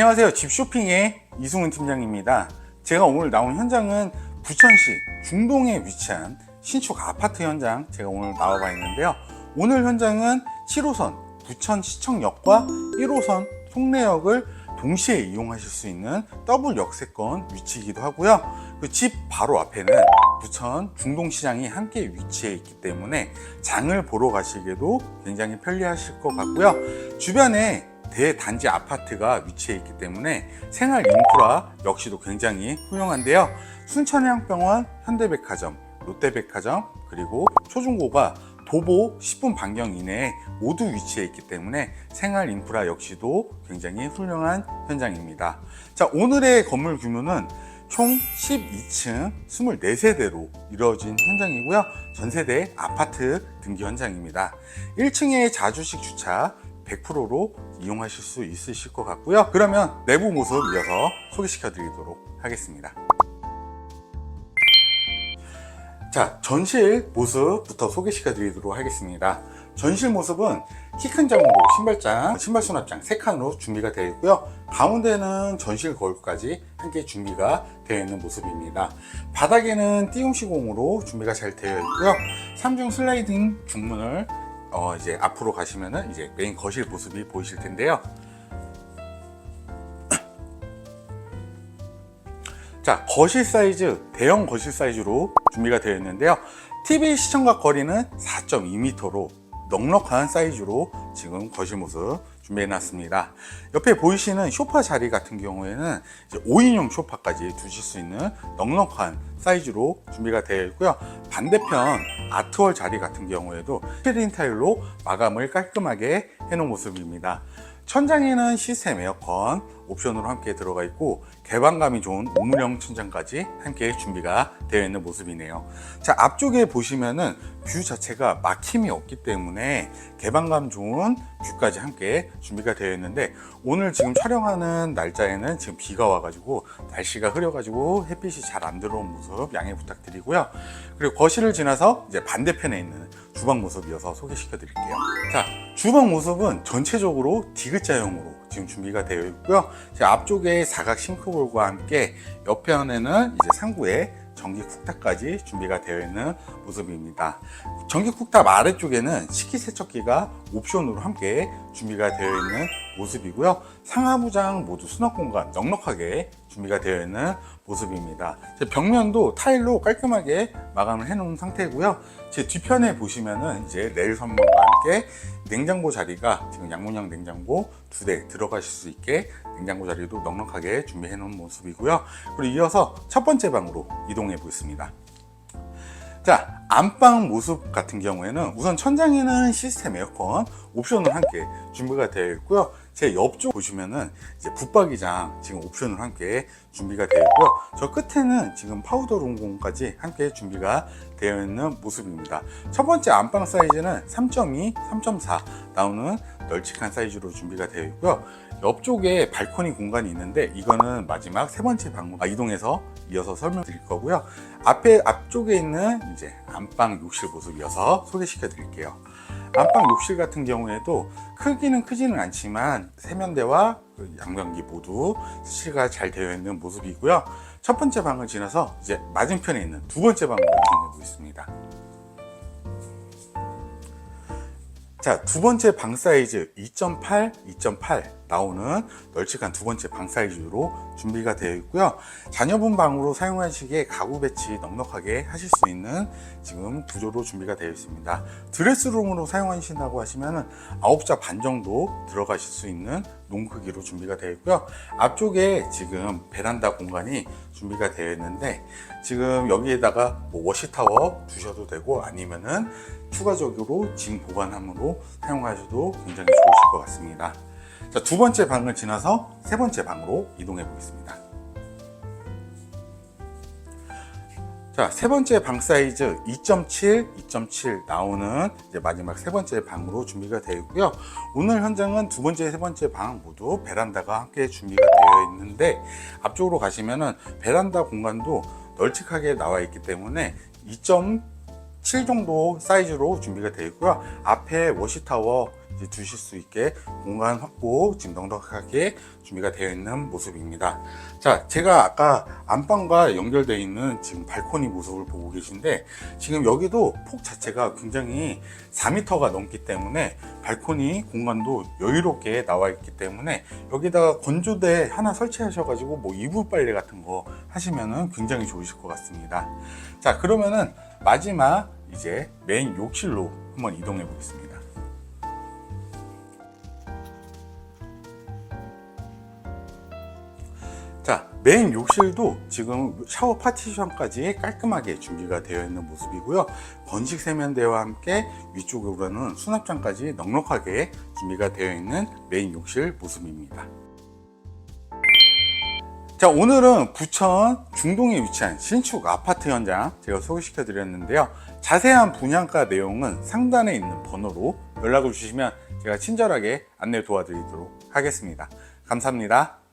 안녕하세요. 집 쇼핑의 이승훈 팀장입니다. 제가 오늘 나온 현장은 부천시 중동에 위치한 신축 아파트 현장 제가 오늘 나와봐 있는데요. 오늘 현장은 7호선 부천시청역과 1호선 송내역을 동시에 이용하실 수 있는 더블 역세권 위치이기도 하고요. 그 집 바로 앞에는 부천 중동시장이 함께 위치해 있기 때문에 장을 보러 가시기에도 굉장히 편리하실 것 같고요. 주변에 대단지 아파트가 위치해 있기 때문에 생활 인프라 역시도 굉장히 훌륭한데요. 순천향병원, 현대백화점, 롯데백화점, 그리고 초중고가 도보 10분 반경 이내에 모두 위치해 있기 때문에 생활 인프라 역시도 굉장히 훌륭한 현장입니다. 자, 오늘의 건물 규모는 총 12층 24세대로 이루어진 현장이고요. 전세대 아파트 등기 현장입니다. 1층에 자주식 주차 100%로 이용하실 수 있으실 것 같고요. 그러면 내부 모습 이어서 소개시켜 드리도록 하겠습니다. 자, 전실 모습부터 소개시켜 드리도록 하겠습니다. 전실 모습은 키 큰 장으로 신발장, 신발 수납장 3칸으로 준비가 되어 있고요. 가운데는 전실 거울까지 함께 준비가 되어 있는 모습입니다. 바닥에는 띄움 시공으로 준비가 잘 되어 있고요. 3중 슬라이딩 중문을 어, 이제 앞으로 가시면은 이제 메인 거실 모습이 보이실 텐데요. 자, 거실 사이즈, 대형 거실 사이즈로 준비가 되어 있는데요. TV 시청각 거리는 4.2m로 넉넉한 사이즈로 지금 거실 모습 준비해 놨습니다. 옆에 보이시는 소파 자리 같은 경우에는 이제 5인용 소파까지 두실 수 있는 넉넉한 사이즈로 준비가 되어 있고요. 반대편 아트월 자리 같은 경우에도 스크린 타일로 마감을 깔끔하게 해놓은 모습입니다. 천장에는 시스템 에어컨 옵션으로 함께 들어가 있고 개방감이 좋은 우물형 천장까지 함께 준비가 되어 있는 모습이네요. 자 앞쪽에 보시면은 뷰 자체가 막힘이 없기 때문에 개방감 좋은 뷰까지 함께 준비가 되어 있는데 오늘 지금 촬영하는 날짜에는 지금 비가 와가지고 날씨가 흐려가지고 햇빛이 잘 안 들어온 모습 양해 부탁드리고요. 그리고 거실을 지나서 이제 반대편에 있는 주방 모습 이어서 소개시켜 드릴게요. 자, 주방 모습은 전체적으로 디귿자형으로 지금 준비가 되어 있고요. 제 앞쪽에 사각 싱크볼과 함께 옆편에는 이제 상부에 전기 쿡탑까지 준비가 되어 있는 모습입니다. 전기 쿡탑 아래쪽에는 식기세척기가 옵션으로 함께 준비가 되어 있는 모습이고요. 상하부장 모두 수납 공간 넉넉하게 준비가 되어 있는 모습입니다. 제 벽면도 타일로 깔끔하게 마감을 해 놓은 상태고요. 제 뒤편에 보시면은 이제 레일 선반과 함께 냉장고 자리가 지금 양문형 냉장고 두 대 들어가실 수 있게 냉장고 자리도 넉넉하게 준비해 놓은 모습이고요. 그리고 이어서 첫 번째 방으로 이동해 보겠습니다. 자, 안방 모습 같은 경우에는 우선 천장에는 시스템 에어컨 옵션을 함께 준비가 되어 있고요. 제 옆쪽 보시면은 이제 붙박이장 지금 옵션을 함께 준비가 되어 있고요. 저 끝에는 지금 파우더 룸공까지 함께 준비가 되어 있는 모습입니다. 첫 번째 안방 사이즈는 3.2, 3.4 나오는 널찍한 사이즈로 준비가 되어 있고요. 옆쪽에 발코니 공간이 있는데 이거는 마지막 세 번째 방문 아, 이동해서 이어서 설명드릴 거고요. 앞에 앞쪽에 있는 이제 안방 욕실 모습이어서 소개시켜 드릴게요. 안방 욕실 같은 경우에도 크기는 크지는 않지만 세면대와 그 양변기 모두 수치가 잘 되어 있는 모습이고요. 첫 번째 방을 지나서 이제 맞은편에 있는 두 번째 방으로 이동해 보겠습니다. 자, 두 번째 방 사이즈 2.8, 2.8 나오는 널찍한 두 번째 방 사이즈로 준비가 되어 있고요. 자녀분 방으로 사용하시기에 가구 배치 넉넉하게 하실 수 있는 지금 구조로 준비가 되어 있습니다. 드레스룸으로 사용하신다고 하시면은 9자 반 정도 들어가실 수 있는 농 크기로 준비가 되어 있고요. 앞쪽에 지금 베란다 공간이 준비가 되어 있는데 지금 여기에다가 뭐 워시타워 두셔도 되고 아니면은 추가적으로 짐 보관함으로 사용하셔도 굉장히 좋으실 것 같습니다. 자, 두 번째 방을 지나서 세 번째 방으로 이동해 보겠습니다. 자, 세 번째 방 사이즈 2.7, 2.7 나오는 이제 마지막 세 번째 방으로 준비가 되어 있고요. 오늘 현장은 두 번째, 세 번째 방 모두 베란다가 함께 준비가 되어 있는데 앞쪽으로 가시면은 베란다 공간도 널찍하게 나와 있기 때문에 2.7 정도 사이즈로 준비가 되어 있고요. 앞에 워시타워 이제 두실 수 있게 공간 확보 지금 넉넉하게 준비가 되어 있는 모습입니다. 자, 제가 아까 안방과 연결되어 있는 지금 발코니 모습을 보고 계신데 지금 여기도 폭 자체가 굉장히 4m가 넘기 때문에 발코니 공간도 여유롭게 나와 있기 때문에 여기다가 건조대 하나 설치하셔가지고 뭐 이불 빨래 같은 거 하시면은 굉장히 좋으실 것 같습니다. 자, 그러면은 마지막 이제 메인 욕실로 한번 이동해 보겠습니다. 메인 욕실도 지금 샤워 파티션까지 깔끔하게 준비가 되어 있는 모습이고요. 건식 세면대와 함께 위쪽으로는 수납장까지 넉넉하게 준비가 되어 있는 메인 욕실 모습입니다. 자, 오늘은 부천 중동에 위치한 신축 아파트 현장 제가 소개시켜 드렸는데요. 자세한 분양가 내용은 상단에 있는 번호로 연락을 주시면 제가 친절하게 안내 도와드리도록 하겠습니다. 감사합니다.